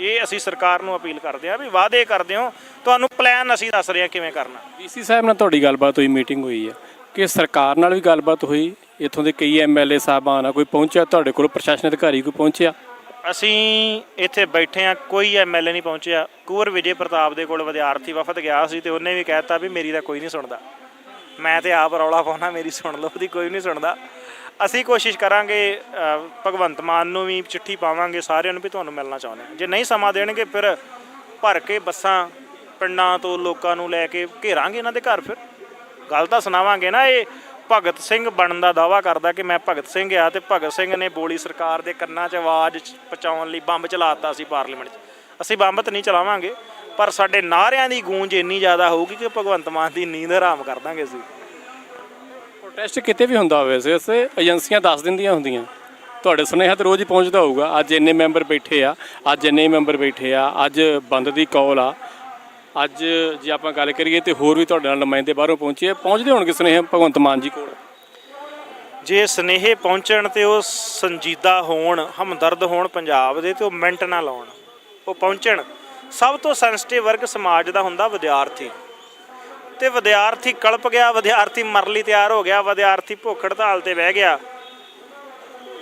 ਇਹ ਅਸੀਂ ਸਰਕਾਰ ਨੂੰ ਅਪੀਲ ਕਰਦੇ ਆ ਵੀ ਵਾਅਦੇ ਕਰਦੇ ਹੋ, ਤੁਹਾਨੂੰ ਪਲਾਨ ਅਸੀਂ ਦੱਸ ਰਹੇ ਹਾਂ ਕਿਵੇਂ ਕਰਨਾ। ਡੀਸੀ ਸਾਹਿਬ ਨਾਲ ਤੁਹਾਡੀ ਗੱਲਬਾਤ ਹੋਈ, ਮੀਟਿੰਗ ਹੋਈ ਹੈ ਕਿ ਸਰਕਾਰ ਨਾਲ ਵੀ ਗੱਲਬਾਤ ਹੋਈ, ਇੱਥੋਂ ਦੇ ਕਈ ਐਮਐਲਏ ਸਾਹਿਬਾਨ ਆ, ਕੋਈ ਪਹੁੰਚਿਆ, ਤੁਹਾਡੇ ਕੋਲ ਪ੍ਰਸ਼ਾਸਨ ਅਧਿਕਾਰੀ ਕੋਈ ਪਹੁੰਚਿਆ? ਅਸੀਂ ਇੱਥੇ ਬੈਠੇ ਆ ਕੋਈ ਐਮਐਲਏ ਨਹੀਂ ਪਹੁੰਚਿਆ। ਕੁਵਰ ਵਿਜੇ ਪ੍ਰਤਾਪ ਦੇ ਕੋਲ ਵਿਦਿਆਰਥੀ ਵਫਦ ਗਿਆ ਸੀ ਤੇ ਉਹਨੇ ਵੀ ਕਹਿਤਾ ਵੀ ਮੇਰੀ ਤਾਂ ਕੋਈ ਨਹੀਂ ਸੁਣਦਾ। ਮੈਂ ਤੇ ਆਪ ਰੌਲਾ ਪਾਉਣਾ, ਮੇਰੀ ਸੁਣ ਲਓ ਦੀ ਕੋਈ ਨਹੀਂ ਸੁਣਦਾ। ਅਸੀਂ ਕੋਸ਼ਿਸ਼ ਕਰਾਂਗੇ ਭਗਵੰਤ ਮਾਨ ਨੂੰ ਵੀ ਚਿੱਠੀ ਪਾਵਾਂਗੇ, ਸਾਰਿਆਂ ਨੂੰ ਵੀ ਤੁਹਾਨੂੰ ਮਿਲਣਾ ਚਾਹੁੰਦੇ ਹਾਂ। ਜੇ ਨਹੀਂ ਸਮਾਂ ਦੇਣਗੇ, ਫਿਰ ਭਰ ਕੇ ਬੱਸਾਂ, ਪਿੰਡਾਂ ਤੋਂ ਲੋਕਾਂ ਨੂੰ ਲੈ ਕੇ ਘੇਰਾਂਗੇ ਇਹਨਾਂ ਦੇ ਘਰ ਫਿਰ। ਗੱਲ ਤਾਂ ਸੁਣਾਵਾਂਗੇ ਨਾ, ਇਹ ਭਗਤ ਸਿੰਘ ਬਣਨ ਦਾ ਦਾਵਾ ਕਰਦਾ ਕਿ ਮੈਂ ਭਗਤ ਸਿੰਘ ਆ ਤੇ ਭਗਤ ਸਿੰਘ ਨੇ ਬੋਲੀ ਸਰਕਾਰ ਦੇ ਕੰਨਾਂ 'ਚ ਆਵਾਜ਼ ਪਹੁੰਚਾਉਣ ਲਈ ਬੰਬ ਚਲਾਤਾ ਸੀ ਪਾਰਲੀਮੈਂਟ 'ਚ। ਅਸੀਂ ਬੰਬ ਤਾਂ ਨਹੀਂ ਚਲਾਵਾਂਗੇ, ਪਰ ਸਾਡੇ ਨਾਅਰਿਆਂ ਦੀ ਗੂੰਜ ਇੰਨੀ ਜ਼ਿਆਦਾ ਹੋਊਗੀ ਕਿ ਭਗਵੰਤ ਮਾਨ ਦੀ ਨੀਂਦ ਹਰਾਮ ਕਰ ਦਾਂਗੇ ਅਸੀਂ। ਪ੍ਰੋਟੈਸਟ ਕਿਤੇ ਵੀ ਹੁੰਦਾ ਹੋਵੇ ਵੈਸੇ ਏਜੰਸੀਆਂ ਦੱਸ ਦਿੰਦੀਆਂ ਹੁੰਦੀਆਂ। ਤੁਹਾਡੇ ਸੁਨੇਹਾ ਤਾਂ ਰੋਜ਼ ਹੀ ਪਹੁੰਚਦਾ ਹੋਊਗਾ, ਅੱਜ ਇੰਨੇ ਮੈਂਬਰ ਬੈਠੇ ਆ, ਅੱਜ ਇੰਨੇ ਮੈਂਬਰ ਬੈਠੇ ਆ, ਅੱਜ ਬੰਦ ਦੀ ਕਾਲ ਆ। ਅੱਜ ਜੇ ਆਪਾਂ ਗੱਲ ਕਰੀਏ ਤੇ ਹੋਰ ਵੀ ਤੁਹਾਡੇ ਨਾਲ ਨੁਮਾਇੰਦੇ ਬਾਹਰੋਂ ਪਹੁੰਚੇ ਆ। ਪਹੁੰਚਦੇ ਹੋਣਗੇ ਸੁਨੇਹਾ ਭਗਵੰਤ ਮਾਨ ਜੀ ਕੋਲ। ਜੇ ਸਨੇਹੇ ਪਹੁੰਚਣ ਤੇ ਉਹ ਸੰਜੀਦਾ ਹੋਣ, ਹਮਦਰਦ ਹੋਣ ਪੰਜਾਬ ਦੇ ਤੇ ਉਹ ਮਿੰਟ ਨਾ ਲਾਉਣ, ਉਹ ਪਹੁੰਚਣ। ਸਭ ਤੋਂ ਸੈਂਸਿਟਿਵ ਵਰਗ ਸਮਾਜ ਦਾ ਹੁੰਦਾ ਵਿਦਿਆਰਥੀ। ਤੇ ਵਿਦਿਆਰਥੀ ਕਲਪ ਗਿਆ, ਵਿਦਿਆਰਥੀ ਮਰਨ ਲਈ ਤਿਆਰ ਹੋ ਗਿਆ, ਵਿਦਿਆਰਥੀ ਭੁੱਖ ਹੜਤਾਲ ਤੇ ਬਹਿ ਗਿਆ।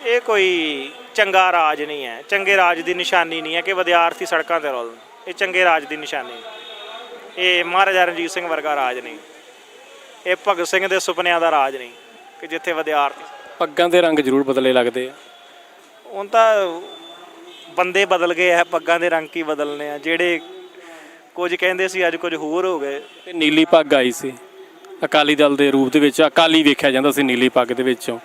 ਇਹ ਕੋਈ ਚੰਗਾ ਰਾਜ ਨਹੀਂ ਹੈ। ਚੰਗੇ ਰਾਜ ਦੀ ਨਿਸ਼ਾਨੀ ਨਹੀਂ ਹੈ ਕਿ ਵਿਦਿਆਰਥੀ ਸੜਕਾਂ ਤੇ ਰੋਲਣ। ਇਹ ਚੰਗੇ ਰਾਜ ਦੀ ਨਿਸ਼ਾਨੀ ਨਹੀਂ ਇਹ ਮਹਾਰਾਜਾ ਰਣਜੀਤ ਸਿੰਘ ਵਰਗਾ ਰਾਜ ਨਹੀਂ। ਇਹ ਭਗਤ ਸਿੰਘ ਦੇ ਸੁਪਨਿਆਂ ਦਾ ਰਾਜ ਨਹੀਂ ਕਿ ਜਿੱਥੇ ਵਿਦਿਆਰਥੀ ਪੱਗਾਂ ਦੇ ਰੰਗ ਜ਼ਰੂਰ ਬਦਲੇ ਲੱਗਦੇ ਆ। ਹੁਣ ਤਾਂ ਬੰਦੇ ਬਦਲ ਗਏ ਆ ਪੱਗਾਂ ਦੇ ਰੰਗ ਕੀ ਬਦਲਨੇ ਆ ਜਿਹੜੇ ਕੁਝ ਕਹਿੰਦੇ ਸੀ ਅੱਜ ਕੁਝ ਹੋਰ ਹੋ ਗਏ। ਤੇ ਨੀਲੀ ਪੱਗ ਆਈ ਸੀ। ਅਕਾਲੀ ਦਲ ਦੇ ਰੂਪ ਦੇ ਵਿੱਚ ਅਕਾਲੀ ਵੇਖਿਆ ਜਾਂਦਾ ਸੀ ਨੀਲੀ ਪੱਗ ਦੇ ਵਿੱਚੋਂ।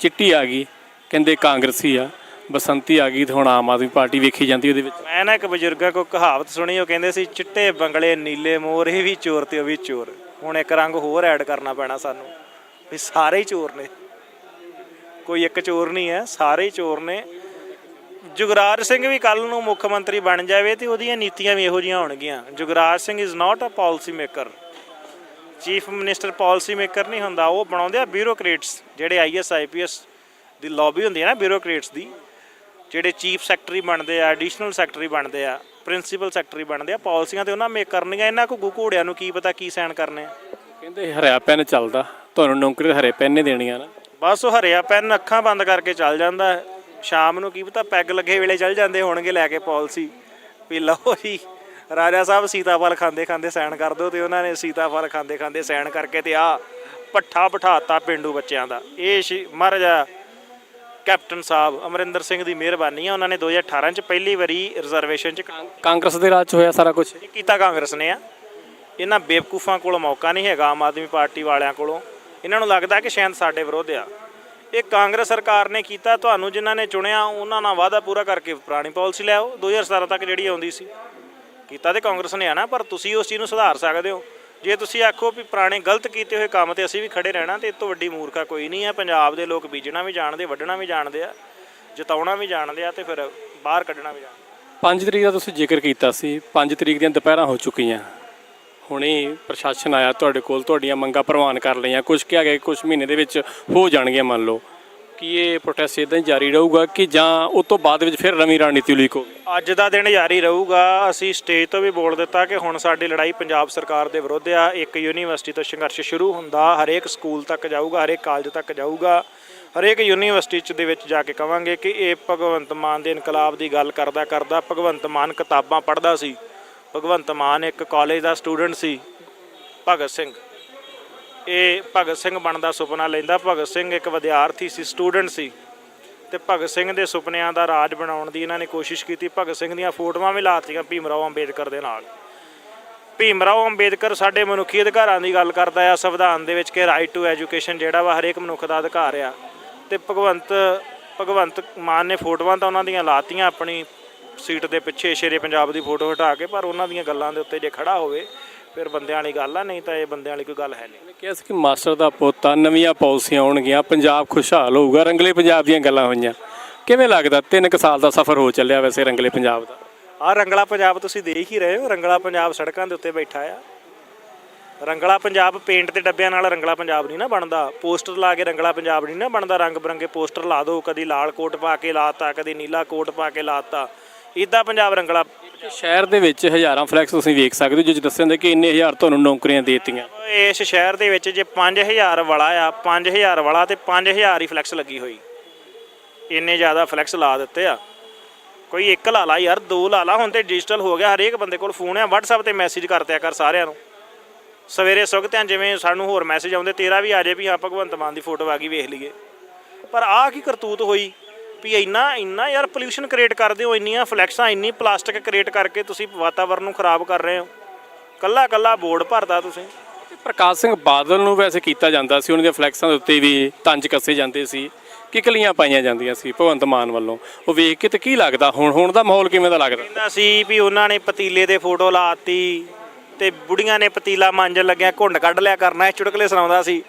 ਚਿੱਟੀ ਆ ਗਈ ਕਹਿੰਦੇ ਕਾਂਗਰਸੀ ਆ। ਬਸੰਤੀ ਆ ਗਈ ਤੇ ਹੁਣ ਆਮ ਆਦਮੀ ਪਾਰਟੀ ਵੇਖੀ ਜਾਂਦੀ ਉਹਦੇ ਵਿੱਚ। ਮੈਂ ਨਾ ਇੱਕ ਬਜ਼ੁਰਗਾਂ ਕੋ ਕਹਾਵਤ ਸੁਣੀ, ਉਹ ਕਹਿੰਦੇ ਸੀ, ਚਿੱਟੇ ਬੰਗਲੇ, ਨੀਲੇ ਮੋਰ, ਇਹ ਵੀ ਚੋਰ ਤੇ ਉਹ ਵੀ ਚੋਰ। ਹੁਣ ਇੱਕ ਰੰਗ ਹੋਰ ਐਡ ਕਰਨਾ ਪੈਣਾ ਸਾਨੂੰ, ਵੀ ਸਾਰੇ ਹੀ ਚੋਰ ਨੇ। ਕੋਈ ਇੱਕ ਚੋਰ ਨਹੀਂ ਹੈ, ਸਾਰੇ ਹੀ ਚੋਰ ਨੇ। ਜੁਗਰਾਜ ਸਿੰਘ ਵੀ ਕੱਲ ਨੂੰ ਮੁੱਖ ਮੰਤਰੀ ਬਣ ਜਾਵੇ ਤੇ ਉਹਦੀਆਂ ਨੀਤੀਆਂ ਵੀ ਇਹੋ ਜਿਹੀਆਂ ਹੋਣਗੀਆਂ। Jugraj Singh is not a policy maker chief minister policy maker ਨਹੀਂ ਹੁੰਦਾ, ਉਹ ਬਣਾਉਂਦੇ ਆ ਬਿਊਰੋਕਰੇਟਸ ਜਿਹੜੇ ਆਈਐਸ ਆਈਪੀਐਸ ਦੀ ਲੌਬੀ ਹੁੰਦੀ ਹੈ ਨਾ ਬਿਊਰੋਕਰੇਟਸ ਦੀ। ਜਿਹੜੇ ਚੀਫ ਸੈਕਟਰੀ ਬਣਦੇ ਆ ਐਡੀਸ਼ਨਲ ਸੈਕਟਰੀ ਬਣਦੇ ਆ ਪ੍ਰਿੰਸੀਪਲ ਸੈਕਟਰੀ ਬਣਦੇ ਆ ਪਾਲਿਸੀਆਂ ਤੇ ਉਹਨਾਂ ਮੇਕ ਕਰਨੀਆਂ ਇਹਨਾਂ ਕੋ ਘੋੜਿਆਂ ਨੂੰ ਕੀ ਪਤਾ ਕੀ ਸਾਈਨ ਕਰਨੇ ਆ? ਕਹਿੰਦੇ ਹਰਿਆ ਪੈਨ ਚੱਲਦਾ ਤੁਹਾਨੂੰ ਨੌਕਰੀ ਤਾਂ ਹਰੇ ਪੈਨ ਨੇ ਦੇਣੀਆਂ ਨਾ। ਬਸ ਉਹ ਹਰਿਆ ਪੈਨ ਅੱਖਾਂ ਬੰਦ ਕਰਕੇ ਚੱਲ ਜਾਂਦਾ ਹੈ। ਸ਼ਾਮ ਨੂੰ ਕੀ ਪਤਾ ਪੈਗ ਲੱਗੇ ਵੇਲੇ ਚੱਲ ਜਾਂਦੇ ਹੋਣਗੇ ਲੈ ਕੇ ਪਾਲਿਸੀ। ਵੀ ਲਓ ਜੀ ਰਾਜਾ ਸਾਹਿਬ ਸੀਤਾਫਲ ਖਾਂਦੇ ਖਾਂਦੇ ਸਾਈਨ ਕਰ ਦਿਓ ਤੇ ਉਹਨਾਂ ਨੇ ਸੀਤਾਫਲ ਖਾਂਦੇ ਖਾਂਦੇ ਸਾਈਨ ਕਰਕੇ ਤੇ ਆ ਪੱਠਾ ਬਿਠਾਤਾ ਪਿੰਡੂ ਬੱਚਿਆਂ ਦਾ। ਇਹ ਸ਼੍ਰੀ- ਮਹਾਰਾਜਾ ਕੈਪਟਨ ਸਾਹਿਬ ਅਮਰਿੰਦਰ ਸਿੰਘ ਦੀ ਮਿਹਰਬਾਨੀ ਆ ਉਹਨਾਂ ਨੇ 2018 ਚ ਪਹਿਲੀ ਵਾਰੀ ਰਿਜ਼ਰਵੇਸ਼ਨ ਚ ਕਾਂਗਰਸ ਦੇ ਰਾਜ 'ਚ ਹੋਇਆ ਸਾਰਾ ਕੁਝ ਇਹ ਕੀਤਾ ਕਾਂਗਰਸ ਨੇ ਆ। ਇਹਨਾਂ ਬੇਵਕੂਫਾਂ ਕੋਲ ਮੌਕਾ ਨਹੀਂ ਹੈਗਾ ਆਮ ਆਦਮੀ ਪਾਰਟੀ ਵਾਲਿਆਂ ਕੋਲੋਂ। ਇਹਨਾਂ ਨੂੰ ਲੱਗਦਾ ਕਿ ਸ਼ਾਇਦ ਸਾਡੇ ਵਿਰੋਧ ਆ। ਇਹ ਕਾਂਗਰਸ ਸਰਕਾਰ ਨੇ ਕੀਤਾ ਤੁਹਾਨੂੰ ਜਿਨ੍ਹਾਂ ਨੇ ਚੁਣਿਆ ਉਹਨਾਂ ਨਾਲ ਵਾਅਦਾ ਪੂਰਾ ਕਰਕੇ ਪੁਰਾਣੀ ਪਾਲਿਸੀ ਲੈ ਆਓ। 2017 ਤੱਕ ਜਿਹੜੀ ਆਉਂਦੀ ਸੀ। ਕੀਤਾ ਤੇ ਕਾਂਗਰਸ ਨੇ ਆ ਨਾ ਪਰ ਤੁਸੀਂ ਉਸ ਚੀਜ਼ ਨੂੰ ਸੁਧਾਰ ਸਕਦੇ ਹੋ। ਜੇ ਤੁਸੀਂ ਆਖੋ ਵੀ ਪੁਰਾਣੇ ਗਲਤ ਕੀਤੇ ਹੋਏ ਕੰਮ ਤੇ ਅਸੀਂ ਵੀ ਖੜੇ ਰਹਿਣਾ ਤੇ ਇਹ ਤੋਂ ਵੱਡੀ ਮੂਰਖਾ ਕੋਈ ਨਹੀਂ ਹੈ ਪੰਜਾਬ ਦੇ ਲੋਕ ਬੀਜਣਾ ਵੀ ਜਾਣਦੇ, ਵੱਢਣਾ ਵੀ ਜਾਣਦੇ ਆ, ਜਿਤਾਉਣਾ ਵੀ ਜਾਣਦੇ ਆ ਤੇ ਫਿਰ ਬਾਹਰ ਕੱਢਣਾ ਵੀ ਜਾਣਦੇ 5 ਤਰੀਕ ਦਾ ਤੁਸੀਂ ਜ਼ਿਕਰ ਕੀਤਾ ਸੀ 5 ਤਰੀਕ ਦੀਆਂ ਦੁਪਹਿਰਾਂ ਹੋ ਚੁੱਕੀਆਂ। ਹੁਣੇ ਪ੍ਰਸ਼ਾਸਨ ਆਇਆ ਤੁਹਾਡੇ ਕੋਲ, ਤੁਹਾਡੀਆਂ ਮੰਗਾਂ ਪ੍ਰਵਾਨ ਕਰ ਲਈਆਂ। ਕੁਝ ਕਿਹਾ ਗਿਆ ਕੁਝ ਮਹੀਨੇ ਦੇ ਵਿੱਚ ਹੋ ਜਾਣਗੀਆਂ ਮੰਨ ਲਓ। ਕਿ ਇਹ ਪ੍ਰੋਟੈਸਟ ਇਦਾਂ ਹੀ ਜਾਰੀ ਰਹੂਗਾ ਕਿ ਜਾਂ ਉਸ ਤੋਂ ਬਾਅਦ ਵਿੱਚ ਫਿਰ ਨਵੀਂ ਰਣਨੀਤੀ ਉਲੀਕ ਹੋਵੇ ਅੱਜ ਦਾ ਦਿਨ ਜਾਰੀ ਰਹੂਗਾ। ਅਸੀਂ ਸਟੇਜ ਤੋਂ ਵੀ ਬੋਲ ਦਿੱਤਾ ਕਿ ਹੁਣ ਸਾਡੀ ਲੜਾਈ ਪੰਜਾਬ ਸਰਕਾਰ ਦੇ ਵਿਰੁੱਧ ਆ। ਇੱਕ ਯੂਨੀਵਰਸਿਟੀ ਤੋਂ ਸੰਘਰਸ਼ ਸ਼ੁਰੂ ਹੁੰਦਾ, ਹਰੇਕ ਸਕੂਲ ਤੱਕ ਜਾਊਗਾ, ਹਰੇਕ ਕਾਲਜ ਤੱਕ ਜਾਊਗਾ। ਹਰੇਕ ਯੂਨੀਵਰਸਿਟੀ ਚ ਦੇ ਵਿੱਚ ਜਾ ਕੇ ਕਵਾਂਗੇ ਕਿ ਇਹ ਭਗਵੰਤ ਮਾਨ ਦੇ ਇਨਕਲਾਬ ਦੀ ਗੱਲ ਕਰਦਾ ਕਰਦਾ ਭਗਵੰਤ ਮਾਨ ਕਿਤਾਬਾਂ ਪੜ੍ਹਦਾ ਸੀ। ਭਗਵੰਤ ਮਾਨ ਇੱਕ ਕਾਲਜ ਦਾ ਸਟੂਡੈਂਟ ਸੀ, ਭਗਤ ਸਿੰਘ। ਇਹ ਭਗਤ ਸਿੰਘ ਬਣਨ ਦਾ ਸੁਪਨਾ ਲੈਂਦਾ। ਭਗਤ ਸਿੰਘ ਇੱਕ ਵਿਦਿਆਰਥੀ ਸੀ ਸਟੂਡੈਂਟ ਸੀ। ਤੇ ਭਗਤ ਸਿੰਘ ਦੇ ਸੁਪਨਿਆਂ ਦਾ ਰਾਜ ਬਣਾਉਣ ਦੀ ਇਹਨਾਂ ਨੇ ਕੋਸ਼ਿਸ਼ ਕੀਤੀ। ਭਗਤ ਸਿੰਘ ਦੀਆਂ ਫੋਟੋਆਂ ਵੀ ਲਾਤੀਆਂ ਭੀਮ ਰਾਓ ਅੰਬੇਦਕਰ ਦੇ ਨਾਲ। ਭੀਮ ਰਾਓ ਅੰਬੇਦਕਰ ਸਾਡੇ ਮਨੁੱਖੀ ਅਧਿਕਾਰਾਂ ਦੀ ਗੱਲ ਕਰਦਾ ਆ, ਸੰਵਿਧਾਨ ਦੇ ਵਿੱਚ ਕਿ ਰਾਈਟ ਟੂ ਐਜੂਕੇਸ਼ਨ ਜਿਹੜਾ ਵਾ ਹਰੇਕ ਮਨੁੱਖ ਦਾ ਅਧਿਕਾਰ ਆ। ਤੇ ਭਗਵੰਤ ਭਗਵੰਤ ਮਾਨ ਨੇ ਫੋਟੋਆਂ ਤਾਂ ਉਹਨਾਂ ਦੀਆਂ ਲਾਤੀਆਂ ਆਪਣੀ ਸੀਟ ਦੇ ਪਿੱਛੇ ਸ਼ੇਰੇ ਪੰਜਾਬ ਦੀ ਫੋਟੋ ਹਟਾ ਕੇ, ਪਰ ਉਹਨਾਂ ਦੀਆਂ ਗੱਲਾਂ ਦੇ ਉੱਤੇ ਜੇ ਖੜਾ ਹੋਵੇ ਫਿਰ ਬੰਦਿਆਂ ਵਾਲੀ ਗੱਲ ਆ ਨਹੀਂ ਤਾਂ ਇਹ ਬੰਦਿਆਂ ਵਾਲੀ ਕੋਈ ਗੱਲ ਹੈ ਨਹੀਂ। ਕਿਹਾ ਸੀ ਕਿ ਮਾਸਟਰ ਦਾ ਪੁੱਤ ਆ ਨਵੀਆਂ ਪਾਲਿਸੀਆਂ ਆਉਣਗੀਆਂ ਪੰਜਾਬ ਖੁਸ਼ਹਾਲ ਹੋਊਗਾ ਰੰਗਲੇ ਪੰਜਾਬ ਦੀਆਂ ਗੱਲਾਂ ਹੋਈਆਂ। ਕਿਵੇਂ ਲੱਗਦਾ? ਤਿੰਨ ਕੁ ਸਾਲ ਦਾ ਸਫ਼ਰ ਹੋ ਚੱਲਿਆ ਵੈਸੇ ਰੰਗਲੇ ਪੰਜਾਬ ਦਾ। ਆਹ ਰੰਗਲਾ ਪੰਜਾਬ ਤੁਸੀਂ ਦੇਖ ਹੀ ਰਹੇ ਹੋ ਰੰਗਲਾ ਪੰਜਾਬ ਸੜਕਾਂ ਦੇ ਉੱਤੇ ਬੈਠਾ ਆ। ਰੰਗਲਾ ਪੰਜਾਬ ਪੇਂਟ ਤੇ ਡੱਬਿਆਂ ਨਾਲ ਰੰਗਲਾ ਪੰਜਾਬ ਨਹੀਂ ਨਾ ਬਣਦਾ। ਪੋਸਟਰ ਲਾ ਕੇ ਰੰਗਲਾ ਪੰਜਾਬ ਨਹੀਂ ਨਾ ਬਣਦਾ ਰੰਗ ਬਰੰਗੇ ਪੋਸਟਰ ਲਾ ਦਿਓ ਕਦੀ ਲਾਲ ਕੋਟ ਪਾ ਕੇ ਲਾਤਾ ਕਦੀ ਨੀਲਾ ਕੋਟ ਪਾ ਕੇ ਲਾਤਾ। ਇਦਾਂ ਪੰਜਾਬ ਰੰਗਲਾ ਸ਼ਹਿਰ ਦੇ ਵਿੱਚ ਹਜ਼ਾਰਾਂ ਫਲੈਕਸ ਤੁਸੀਂ ਵੇਖ ਸਕਦੇ ਹੋ, ਜਿਸ ਦੱਸਿਆ ਜਾਂਦਾ ਕਿ ਇੰਨੇ ਹਜ਼ਾਰ ਤੁਹਾਨੂੰ ਨੌਕਰੀਆਂ ਦੇ ਦਿੱਤੀਆਂ। ਇਸ ਸ਼ਹਿਰ ਦੇ ਵਿੱਚ ਜੇ 5000 ਵਾਲਾ ਆ 5000 ਵਾਲਾ ਤੇ 5000 ਹੀ ਫਲੈਕਸ ਲੱਗੀ ਹੋਈ। ਇੰਨੇ ਜ਼ਿਆਦਾ ਫਲੈਕਸ ਲਾ ਦਿੱਤੇ ਆ। ਕੋਈ ਇੱਕ ਲਾ ਲਾ ਯਾਰ, ਦੋ ਲਾ ਲਾ ਹੁਣ ਤੇ ਡਿਜੀਟਲ ਹੋ ਗਿਆ, ਹਰੇਕ ਬੰਦੇ ਕੋਲ ਫੋਨ ਆ, WhatsApp ਤੇ ਮੈਸੇਜ ਕਰਤਿਆ ਕਰ ਸਾਰਿਆਂ ਨੂੰ। ਸਵੇਰੇ ਸੁਗਤਿਆਂ ਜਿਵੇਂ ਸਾਨੂੰ ਹੋਰ ਮੈਸੇਜ ਆਉਂਦੇ, ਤੇਰਾ ਵੀ ਆ ਜੇ ਵੀ ਹਾਂ ਭਗਵੰਤ ਮਾਨ ਦੀ ਫੋਟੋ ਆ ਗਈ, ਵੇਖ ਲਈਏ। ਪਰ ਆਹ ਕੀ ਕਰਤੂਤ ਹੋਈ? ਵੀ ਇੰਨਾ ਇੰਨਾ ਯਾਰ ਪੋਲਿਊਸ਼ਨ ਕ੍ਰੀਏਟ ਕਰਦੇ ਹੋ ਇੰਨੀਆਂ ਫਲੈਕਸਾਂ ਇੰਨੀ ਪਲਾਸਟਿਕ ਕ੍ਰੀਏਟ ਕਰਕੇ ਤੁਸੀਂ ਵਾਤਾਵਰਨ ਨੂੰ ਖਰਾਬ ਕਰ ਰਹੇ ਹੋ। ਕੱਲਾ ਕੱਲਾ ਬੋਰਡ ਭਰਦਾ ਤੁਸੀਂ। ਪ੍ਰਕਾਸ਼ ਸਿੰਘ ਬਾਦਲ ਨੂੰ ਵੈਸੇ ਕੀਤਾ ਜਾਂਦਾ ਸੀ ਉਹਨਾਂ ਦੀਆਂ ਫਲੈਕਸਾਂ ਦੇ ਉੱਤੇ ਵੀ ਤੰਜ ਕੱਸੇ ਜਾਂਦੇ ਸੀ ਕਿਕਲੀਆਂ ਪਾਈਆਂ ਜਾਂਦੀਆਂ ਸੀ ਭਗਵੰਤ ਮਾਨ ਵੱਲੋਂ। ਉਹ ਵੇਖ ਕੇ ਤੇ ਕੀ ਲੱਗਦਾ ਹੁਣ ਹੁਣ ਦਾ ਮਾਹੌਲ ਕਿਵੇਂ ਦਾ ਲੱਗਦਾ? ਕਹਿੰਦਾ ਸੀ ਵੀ ਉਹਨਾਂ ਨੇ ਪਤੀਲੇ ਤੇ ਫੋਟੋ ਲਾਤੀ ਤੇ ਬੁੜੀਆਂ ਨੇ ਪਤੀਲਾ ਮਾਂਜਣ ਲੱਗਿਆ ਘੁੰਡ ਕੱਢ ਲਿਆ ਕਰਨਾ ਇਹ ਚੁਟਕਲੇ ਸੁਣਾਉਂਦਾ ਸੀ।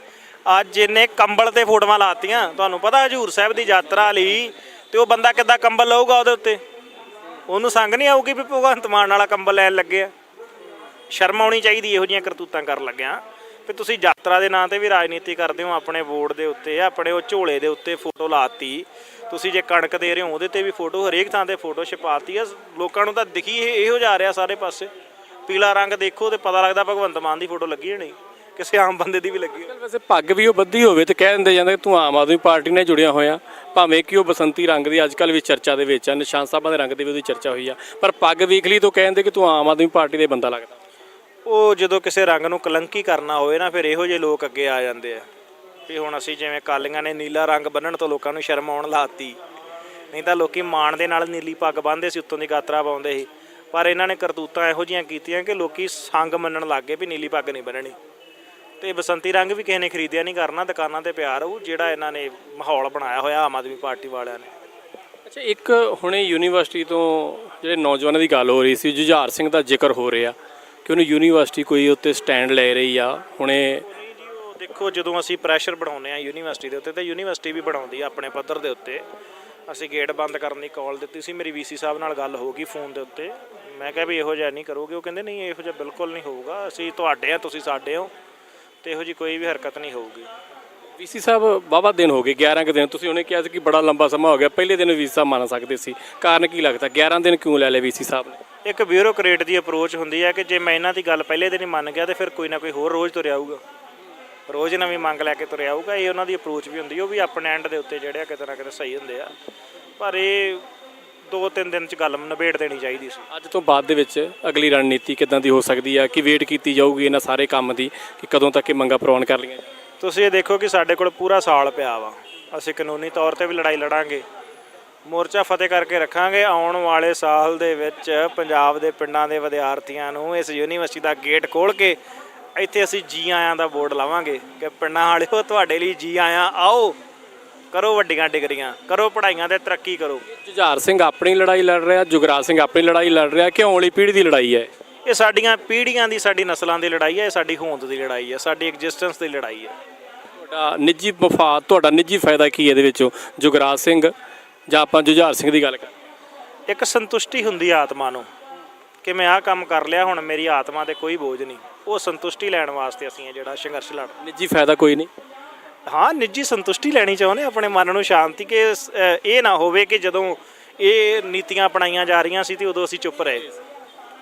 ਅੱਜ ਇਹਨੇ ਕੰਬਲ ਤੇ ਫੋਟੋਆਂ ਲਾਤੀਆਂ। ਤੁਹਾਨੂੰ ਪਤਾ ਹਜੂਰ ਸਾਹਿਬ ਦੀ ਯਾਤਰਾ ਲਈ, ਤੇ ਉਹ ਬੰਦਾ ਕਿੱਦਾਂ ਕੰਬਲ ਲਊਗਾ ਉਹਦੇ ਉੱਤੇ? ਉਹਨੂੰ ਸੰਗ ਨਹੀਂ ਆਊਗੀ ਵੀ ਭਗਵੰਤ ਮਾਨ ਵਾਲਾ ਕੰਬਲ ਲੈਣ ਲੱਗੇ ਆ। ਸ਼ਰਮ ਆਉਣੀ ਚਾਹੀਦੀ, ਇਹੋ ਜਿਹੀਆਂ ਕਰਤੂਤਾਂ ਕਰਨ ਲੱਗਿਆ। ਵੀ ਤੁਸੀਂ ਯਾਤਰਾ ਦੇ ਨਾਂ ਤੇ ਵੀ ਰਾਜਨੀਤੀ ਕਰਦੇ ਹੋ, ਆਪਣੇ ਵੋਟ ਦੇ ਉੱਤੇ, ਆਪਣੇ ਉਹ ਝੋਲੇ ਦੇ ਉੱਤੇ ਫੋਟੋ ਲਾਤੀ। ਤੁਸੀਂ ਜੇ ਕਣਕ ਦੇ ਰਹੇ ਹੋ, ਉਹਦੇ ਤੇ ਵੀ ਫੋਟੋ, ਹਰੇਕ ਥਾਂ ਤੇ ਫੋਟੋ ਛਪਾਤੀ ਆ। ਲੋਕਾਂ ਨੂੰ ਤਾਂ ਦਿਖੀ ਇਹੋ ਜਾ ਰਿਹਾ ਸਾਰੇ ਪਾਸੇ। ਪੀਲਾ ਰੰਗ ਦੇਖੋ ਤੇ ਪਤਾ ਲੱਗਦਾ ਭਗਵੰਤ ਮਾਨ ਦੀ ਫੋਟੋ ਲੱਗੀ ਹੋਣੀ ਕਿਸੇ ਆਮ ਬੰਦੇ ਦੀ ਵੀ ਲੱਗੀ ਹੋਣੀ ਵੈਸੇ ਪੱਗ ਵੀ ਉਹ ਬੱਧੀ ਹੋਵੇ ਤੇ ਕਹਿ ਦਿੰਦੇ ਜਾਂਦੇ ਤੂੰ ਆਮ ਆਦਮੀ ਪਾਰਟੀ ਨਾਲ ਜੁੜਿਆ ਹੋਇਆ। ਭਾਵੇਂ ਕਿ ਉਹ ਬਸੰਤੀ ਰੰਗ ਦੀ ਅੱਜ ਕੱਲ੍ਹ ਵੀ ਚਰਚਾ ਦੇ ਵਿੱਚ ਆ ਨਿਸ਼ਾਨ ਸਾਹਿਬਾਂ ਦੇ ਰੰਗ ਦੀ ਵੀ ਉਹਦੀ ਚਰਚਾ ਹੋਈ ਆ। ਪਰ ਪੱਗ ਵੇਖ ਲਈ ਤਾਂ ਕਹਿੰਦੇ ਕਿ ਤੂੰ ਆਮ ਆਦਮੀ ਪਾਰਟੀ ਦੇ ਬੰਦਾ ਲੱਗਦਾ। ਉਹ ਜਦੋਂ ਕਿਸੇ ਰੰਗ ਨੂੰ ਕਲੰਕੀ ਕਰਨਾ ਹੋਵੇ ਨਾ ਫਿਰ ਇਹੋ ਜਿਹੇ ਲੋਕ ਅੱਗੇ ਆ ਜਾਂਦੇ ਆ। ਵੀ ਹੁਣ ਅਸੀਂ ਜਿਵੇਂ ਕਾਲੀਆਂ ਨੇ ਨੀਲਾ ਰੰਗ ਬੰਨਣ ਤੋਂ ਲੋਕਾਂ ਨੂੰ ਸ਼ਰਮ ਆਉਣ ਲਾਤੀ। ਨਹੀਂ ਤਾਂ ਲੋਕੀ ਮਾਣ ਦੇ ਨਾਲ ਨੀਲੀ ਪੱਗ ਬੰਨ੍ਹਦੇ ਸੀ ਉੱਤੋਂ ਦੀ ਗਾਤਰਾ ਪਾਉਂਦੇ ਸੀ। ਪਰ ਇਹਨਾਂ ਨੇ ਕਰਤੂਤਾਂ ਇਹੋ ਜਿਹੀਆਂ ਕੀਤੀਆਂ ਕਿ ਲੋਕੀ ਸੰਗ ਮੰਨਣ ਲੱਗ ਗਏ ਵੀ ਨੀਲੀ ਪੱਗ ਨਹੀਂ ਬੰਨਣੀ ਤੇ ਬਸੰਤੀ ਰੰਗ ਵੀ ਕਿਸੇ ਨੇ ਖਰੀਦਿਆ ਨਹੀਂ ਕਰਨਾ ਦੁਕਾਨਾਂ ਤੇ ਪਿਆ ਰਹੂ ਜਿਹੜਾ ਇਹਨਾਂ ਨੇ ਮਾਹੌਲ ਬਣਾਇਆ ਹੋਇਆ ਆਮ ਆਦਮੀ ਪਾਰਟੀ ਵਾਲਿਆਂ ਨੇ। ਅੱਛਾ ਇੱਕ ਹੁਣੇ ਯੂਨੀਵਰਸਿਟੀ ਤੋਂ ਜਿਹੜੇ ਨੌਜਵਾਨਾਂ ਦੀ ਗੱਲ ਹੋ ਰਹੀ ਸੀ ਜੁਝਾਰ ਸਿੰਘ ਦਾ ਜ਼ਿਕਰ ਹੋ ਰਿਹਾ ਕਿ ਉਹਨੂੰ ਯੂਨੀਵਰਸਿਟੀ ਕੋਈ ਉੱਤੇ ਸਟੈਂਡ ਲੈ ਰਹੀ ਆ। ਹੁਣੇ ਦੇਖੋ ਜਦੋਂ ਅਸੀਂ ਪ੍ਰੈਸ਼ਰ ਬਣਾਉਂਦੇ ਆ ਯੂਨੀਵਰਸਿਟੀ ਦੇ ਉੱਤੇ ਤਾਂ ਯੂਨੀਵਰਸਿਟੀ ਵੀ ਬਣਾਉਂਦੀ ਆ ਆਪਣੇ ਪੱਧਰ ਦੇ ਉੱਤੇ। ਅਸੀਂ ਗੇਟ ਬੰਦ ਕਰਨ ਦੀ ਕਾਲ ਦਿੱਤੀ ਸੀ ਮੇਰੀ ਵੀਸੀ ਸਾਹਿਬ ਨਾਲ ਗੱਲ ਹੋ ਗਈ ਫੋਨ ਦੇ ਉੱਤੇ। ਮੈਂ ਕਿਹਾ ਵੀ ਇਹੋ ਜਿਹਾ ਨਹੀਂ ਕਰੋਗੇ ਉਹ ਕਹਿੰਦੇ ਨਹੀਂ ਇਹੋ ਜਿਹਾ ਬਿਲਕੁਲ ਨਹੀਂ ਹੋਊਗਾ। ਅਸੀਂ ਤੁਹਾਡੇ ਆ ਤੁਸੀਂ ਸਾਡੇ ਹੋ। ਤੇ ਇਹੋ ਜੀ ਕੋਈ ਵੀ ਹਰਕਤ ਨਹੀਂ ਹੋਊਗੀ। ਵੀਸੀ ਸਾਹਿਬ ਵਾਹਵਾ ਦਿਨ ਹੋ ਗਏ 11 ਕੁ ਦਿਨ। ਤੁਸੀਂ ਉਹਨੇ ਕਿਹਾ ਸੀ ਕਿ ਬੜਾ ਲੰਬਾ ਸਮਾਂ ਹੋ ਗਿਆ। ਪਹਿਲੇ ਦਿਨ ਵੀਸੀ ਸਾਹਿਬ ਮੰਨ ਸਕਦੇ ਸੀ। ਕਾਰਨ ਕੀ ਲੱਗਦਾ? 11 ਦਿਨ ਕਿਉਂ ਲੈ ਲਏ ਵੀਸੀ ਸਾਹਿਬ ਨੇ? ਇੱਕ ਬਿਊਰੋਕਰੇਟ ਦੀ ਅਪਰੋਚ ਹੁੰਦੀ ਹੈ ਕਿ ਜੇ ਮੈਂ ਇਹਨਾਂ ਦੀ ਗੱਲ ਪਹਿਲੇ ਦਿਨ ਹੀ ਮੰਨ ਗਿਆ ਤੇ ਫਿਰ ਕੋਈ ਨਾ ਕੋਈ ਹੋਰ ਰੋਜ਼ ਤੁਰਿਆ ਆਊਗਾ। ਰੋਜ਼ ਨਵੀਂ ਮੰਗ ਲੈ ਕੇ ਤੁਰਿਆ ਆਊਗਾ। ਇਹ ਉਹਨਾਂ ਦੀ ਅਪਰੋਚ ਵੀ ਹੁੰਦੀ ਉਹ ਵੀ ਆਪਣੇ ਐਂਡ ਦੇ ਉੱਤੇ ਜਿਹੜੇ ਆ ਕਿਤੇ ਨਾ ਕਿਤੇ ਸਹੀ ਹੁੰਦੇ ਆ। ਪਰ ਇਹ ਦੋ ਤਿੰਨ ਦਿਨ ਚ ਗੱਲ ਨਿਬੇੜ ਦੇਣੀ ਚਾਹੀਦੀ ਸੀ। ਅੱਜ ਤੋਂ ਬਾਅਦ ਦੇ ਵਿੱਚ ਅਗਲੀ ਰਣਨੀਤੀ ਕਿਦਾਂ ਦੀ ਹੋ ਸਕਦੀ ਹੈ ਕਿ ਵੇਟ ਕੀਤੀ ਜਾਊਗੀ ਇਹਨਾਂ ਸਾਰੇ ਕੰਮ ਦੀ ਕਿ ਕਦੋਂ ਤੱਕ ਇਹ ਮੰਗਾਂ ਪ੍ਰਵਾਨ ਕਰ ਲਈਆਂ? ਤੁਸੀਂ ਇਹ ਦੇਖੋ ਕਿ ਸਾਡੇ ਕੋਲ ਪੂਰਾ ਸਾਲ ਪਿਆ ਵਾ। ਅਸੀਂ ਕਾਨੂੰਨੀ ਤੌਰ ਤੇ ਵੀ ਲੜਾਈ ਲੜਾਂਗੇ। ਮੋਰਚਾ ਫਤਿਹ ਕਰਕੇ ਰੱਖਾਂਗੇ। ਆਉਣ ਵਾਲੇ ਸਾਲ ਦੇ ਵਿੱਚ ਪੰਜਾਬ ਦੇ ਪਿੰਡਾਂ ਦੇ ਵਿਦਿਆਰਥੀਆਂ ਨੂੰ ਇਸ ਯੂਨੀਵਰਸਿਟੀ ਦਾ ਗੇਟ ਖੋਲ ਕੇ ਇੱਥੇ ਅਸੀਂ ਜੀ ਆਇਆਂ ਦਾ ਬੋਰਡ ਲਾਵਾਂਗੇ ਕਿ ਪਿੰਡਾਂ ਵਾਲਿਓ ਤੁਹਾਡੇ ਲਈ ਜੀ ਆਇਆਂ ਆਓ। ਕਰੋ ਵੱਡੀਆਂ ਡਿਗਰੀਆਂ ਕਰੋ ਪੜ੍ਹਾਈਆਂ ਤੇ ਤਰੱਕੀ ਕਰੋ। ਜੁਝਾਰ ਸਿੰਘ ਆਪਣੀ ਲੜਾਈ ਲੜ ਰਿਹਾ ਜੁਗਰਾਜ ਸਿੰਘ ਆਪਣੀ ਲੜਾਈ ਲੜ ਰਿਹਾ ਕਿ ਆਉਣ ਵਾਲੀ ਪੀੜ੍ਹੀ ਦੀ ਲੜਾਈ ਹੈ? ਇਹ ਸਾਡੀਆਂ ਪੀੜ੍ਹੀਆਂ ਦੀ ਸਾਡੀ ਨਸਲਾਂ ਦੀ ਲੜਾਈ ਹੈ ਇਹ ਸਾਡੀ ਹੋਂਦ ਦੀ ਲੜਾਈ ਹੈ ਸਾਡੀ ਐਗਜ਼ਿਸਟੈਂਸ ਦੀ ਲੜਾਈ ਹੈ। ਤੁਹਾਡਾ ਨਿੱਜੀ ਮਫਾਦ ਤੁਹਾਡਾ ਨਿੱਜੀ ਫਾਇਦਾ ਕੀ ਹੈ ਇਹਦੇ ਵਿੱਚੋਂ? ਜੁਗਰਾਜ ਸਿੰਘ ਜਾਂ ਆਪਾਂ ਜੁਝਾਰ ਸਿੰਘ ਦੀ ਗੱਲ ਕਰ। ਇੱਕ ਸੰਤੁਸ਼ਟੀ ਹੁੰਦੀ ਹੈ ਆਤਮਾ ਨੂੰ ਕਿ ਮੈਂ ਆਹ ਕੰਮ ਕਰ ਲਿਆ ਹੁਣ ਮੇਰੀ ਆਤਮਾ ਤੇ ਕੋਈ ਬੋਝ ਨਹੀਂ। ਉਹ ਸੰਤੁਸ਼ਟੀ ਲੈਣ ਵਾਸਤੇ ਅਸੀਂ ਇਹ ਜਿਹੜਾ ਸੰਘਰਸ਼ ਲੜ ਨਿੱਜੀ ਫਾਇਦਾ ਕੋਈ ਨਹੀਂ। ਹਾਂ ਨਿੱਜੀ ਸੰਤੁਸ਼ਟੀ ਲੈਣੀ ਚਾਹੁੰਦੇ ਆਪਣੇ ਮਨ ਨੂੰ ਸ਼ਾਂਤੀ ਕਿ ਸ- ਅ, ਇਹ ਨਾ ਹੋਵੇ ਕਿ ਜਦੋਂ ਇਹ ਨੀਤੀਆਂ ਅਪਣਾਈਆਂ ਜਾ ਰਹੀਆਂ ਸੀ ਤੇ ਉਦੋਂ ਅਸੀਂ ਚੁੱਪ ਰਹੇ।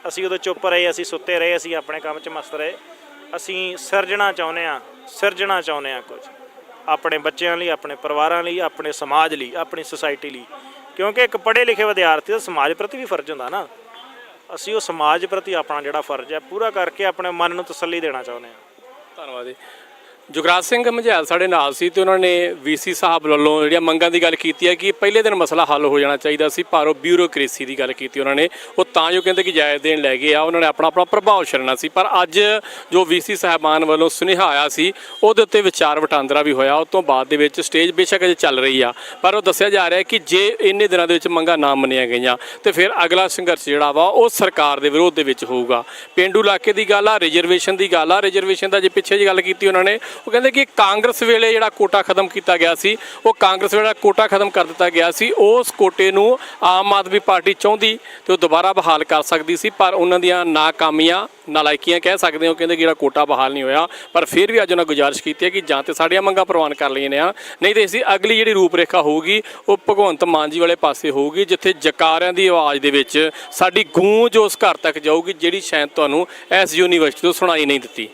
ਅਸੀਂ ਉਦੋਂ ਚੁੱਪ ਰਹੇ ਅਸੀਂ ਸੁੱਤੇ ਰਹੇ ਅਸੀਂ ਆਪਣੇ ਕੰਮ 'ਚ ਮਸਤ ਰਹੇ। ਅਸੀਂ ਸਿਰਜਣਾ ਚਾਹੁੰਦੇ ਆ ਸਿਰਜਣਾ ਚਾਹੁੰਦੇ ਆ ਕੁਝ। ਆਪਣੇ ਬੱਚਿਆਂ ਲਈ ਆਪਣੇ ਪਰਿਵਾਰਾਂ ਲਈ ਆਪਣੇ ਸਮਾਜ ਲਈ ਆਪਣੀ ਸੁਸਾਇਟੀ ਲਈ। ਕਿਉਂਕਿ ਇੱਕ ਪੜ੍ਹੇ ਲਿਖੇ ਵਿਦਿਆਰਥੀ ਦਾ ਸਮਾਜ ਪ੍ਰਤੀ ਵੀ ਫਰਜ਼ ਹੁੰਦਾ ਨਾ। ਅਸੀਂ ਉਹ ਸਮਾਜ ਪ੍ਰਤੀ ਆਪਣਾ ਜਿਹੜਾ ਫਰਜ਼ ਹੈ ਪੂਰਾ ਕਰਕੇ ਆਪਣੇ ਮਨ ਨੂੰ ਤਸੱਲੀ ਦੇਣਾ ਚਾਹੁੰਦੇ ਆ ਧੰਨਵਾਦ ਜੀ। ਜੁਗਰਾਜ ਸਿੰਘ ਮਝੈਲ ਸਾਡੇ ਨਾਲ ਸੀ ਤੇ ਉਹਨਾਂ ਨੇ ਵੀਸੀ ਸਾਹਿਬ ਵੱਲੋਂ ਜਿਹੜੀਆਂ ਮੰਗਾਂ ਦੀ ਗੱਲ ਕੀਤੀ ਹੈ ਕਿ ਪਹਿਲੇ ਦਿਨ ਮਸਲਾ ਹੱਲ ਹੋ ਜਾਣਾ ਚਾਹੀਦਾ ਸੀ, ਪਰ ਉਹ ਬਿਊਰੋਕ੍ਰੇਸੀ ਦੀ ਗੱਲ ਕੀਤੀ ਉਹਨਾਂ ਨੇ। ਉਹ ਤਾਂ ਜੋ ਕਹਿੰਦੇ ਕਿ ਜਾਇਜ਼ ਦੇਣ ਲੈ ਗਏ ਆ, ਉਹਨਾਂ ਨੇ ਆਪਣਾ ਆਪਣਾ ਪ੍ਰਭਾਵ ਛੱਡਣਾ ਸੀ। ਪਰ ਅੱਜ ਜੋ ਵੀਸੀ ਸਾਹਿਬਾਨ ਵੱਲੋਂ ਸੁਨੇਹਾ ਆਇਆ ਸੀ, ਉਹਦੇ ਉੱਤੇ ਵਿਚਾਰ ਵਟਾਂਦਰਾ ਵੀ ਹੋਇਆ। ਉਸ ਤੋਂ ਬਾਅਦ ਦੇ ਵਿੱਚ ਸਟੇਜ ਬੇਸ਼ੱਕ ਅਜੇ ਚੱਲ ਰਹੀ ਆ। ਪਰ ਉਹ ਦੱਸਿਆ ਜਾ ਰਿਹਾ ਕਿ ਜੇ ਇੰਨੇ ਦਿਨਾਂ ਦੇ ਵਿੱਚ ਮੰਗਾਂ ਨਾ ਮੰਨੀਆਂ ਗਈਆਂ, ਤੇ ਫਿਰ ਅਗਲਾ ਸੰਘਰਸ਼ ਜਿਹੜਾ ਵਾ, ਉਹ ਸਰਕਾਰ ਦੇ ਵਿਰੋਧ ਦੇ ਵਿੱਚ ਹੋਊਗਾ। ਪਿੰਡੂ ਇਲਾਕੇ ਦੀ ਗੱਲ ਆ ਰਿਜ਼ਰਵੇਸ਼ਨ ਦੀ ਗੱਲ ਆ। ਰਿਜ਼ਰਵੇਸ਼ਨ ਦਾ ਜੇ ਪਿੱਛੇ ਜੀ ਗੱਲ ਕੀਤੀ ਉਹਨਾਂ ਨੇ ਉਹ ਕਹਿੰਦੇ ਕਿ ਕਾਂਗਰਸ ਵੇਲੇ ਜਿਹੜਾ ਕੋਟਾ ਖਤਮ ਕੀਤਾ ਗਿਆ ਸੀ, ਉਹ ਕਾਂਗਰਸ ਵੇਲੇ ਕੋਟਾ ਖਤਮ ਕਰ ਦਿੱਤਾ ਗਿਆ ਸੀ, ਉਸ ਕੋਟੇ ਨੂੰ ਆਮ ਆਦਮੀ ਪਾਰਟੀ ਚਾਹੁੰਦੀ ਤੇ ਉਹ ਦੁਬਾਰਾ ਬਹਾਲ ਕਰ ਸਕਦੀ ਸੀ, ਪਰ ਉਹਨਾਂ ਦੀਆਂ ਨਾਕਾਮੀਆਂ ਨਾਲਾਇਕੀਆਂ ਕਹਿ ਸਕਦੇ ਹੋ, ਕਹਿੰਦੇ ਕਿ ਜਿਹੜਾ ਕੋਟਾ ਬਹਾਲ ਨਹੀਂ ਹੋਇਆ, ਪਰ ਫਿਰ ਵੀ ਅੱਜ ਉਹਨਾਂ ਗੁਜ਼ਾਰਿਸ਼ ਕੀਤੀ ਹੈ ਕਿ ਜਾਂ ਤੇ ਸਾਡੀਆਂ ਮੰਗਾਂ ਪ੍ਰਵਾਨ ਕਰ ਲਈਆਂ ਨੇ ਆ। ਨਹੀਂ ਤੇ ਇਸਦੀ ਅਗਲੀ ਜਿਹੜੀ ਰੂਪਰੇਖਾ ਹੋਊਗੀ, ਉਹ ਭਗਵੰਤ ਮਾਨ ਜੀ ਵਾਲੇ ਪਾਸੇ ਹੋਊਗੀ, ਜਿੱਥੇ ਜਕਾਰਿਆਂ ਦੀ ਆਵਾਜ਼ ਦੇ ਵਿੱਚ ਸਾਡੀ ਗੂੰਜ ਉਸ ਘਰ ਤੱਕ ਜਾਊਗੀ, ਜਿਹੜੀ ਸ਼ਾਇਦ ਤੁਹਾਨੂੰ ਇਸ ਯੂਨੀਵਰਸਿਟੀ ਤੋਂ ਸੁਣਾਈ ਨਹੀਂ ਦਿੱਤੀ।